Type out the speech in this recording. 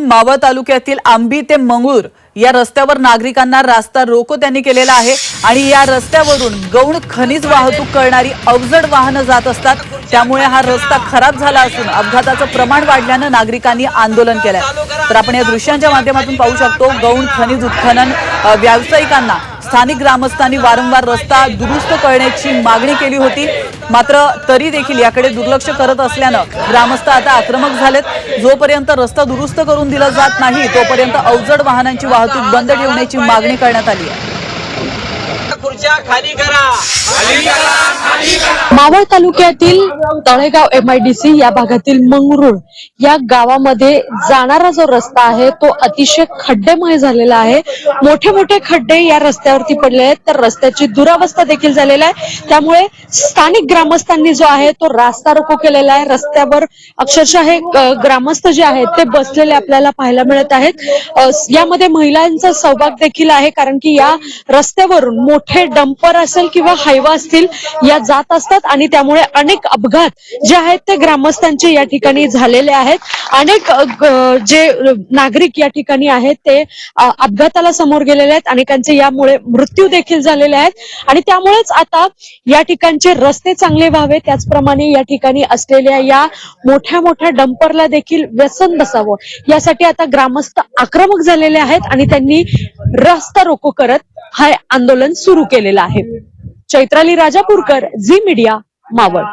पाहून मावळ तालुक्यातील आंबी ते मंगळूर या रस्त्यावर नागरिकांना रास्ता रोको त्यांनी केलेला आहे. आणि या रस्त्यावरून गौण खनिज वाहतूक करणारी अवजड वाहनं जात असतात. त्यामुळे हा रस्ता खराब झाला असून अपघाताचं प्रमाण वाढल्यानं नागरिकांनी आंदोलन केलंय. तर आपण या दृश्यांच्या माध्यमातून पाहू शकतो गौण खनिज उत्खनन व्यावसायिकांना स्थानिक ग्रामस्थांनी वारंवार रस्ता दुरुस्त करण्याची मागणी केली होती. मात्र तरी देखील याकडे दुर्लक्ष करत असल्यानं ग्रामस्थ आता आक्रमक झालेत. जोपर्यंत रस्ता दुरुस्त करून दिला जात नाही तोपर्यंत अवजड वाहनांची वाहतूक बंद ठेवण्याची मागणी करण्यात आली आहे. खुर्च्या खाली करा. मावळ तालुक्यातील तळेगाव एमआयडीसी या भागातील मंगरुळ या गावामध्ये जाणारा जो रस्ता आहे तो अतिशय खड्डेमय झालेला आहे. मोठे मोठे खड्डे या रस्त्यावरती पडले आहेत. तर रस्त्याची दुरावस्था देखील झालेला आहे. त्यामुळे स्थानिक ग्रामस्थांनी जो आहे तो रास्ता रोको केलेला आहे. रस्त्यावर अक्षरशः हे ग्रामस्थ जे आहेत ते बसलेले आपल्याला पाहायला मिळत आहेत. यामध्ये महिलांचा सहभाग देखील आहे कारण की या रस्त्यावरून मोठे हे डंपर असेल किंवा हायवा असतील या जात असतात आणि त्यामुळे अनेक अपघात जे आहेत ते ग्रामस्थांचे या ठिकाणी झालेले आहेत. अनेक जे नागरिक या ठिकाणी आहेत ते अपघाताला समोर गेलेले आहेत अनेकांचे यामुळे मृत्यू देखील झालेले आहेत. आणि त्यामुळेच आता या ठिकाणचे रस्ते चांगले व्हावे त्याचप्रमाणे या ठिकाणी असलेल्या या मोठ्या मोठ्या डंपरला देखील व्यसन बसावं. यासाठी आता ग्रामस्थ आक्रमक झालेले आहेत आणि त्यांनी रस्ता रोको करत हे आंदोलन सुरू केलेलं आहे. Chaitrali Rajapurkar Zee media Maval.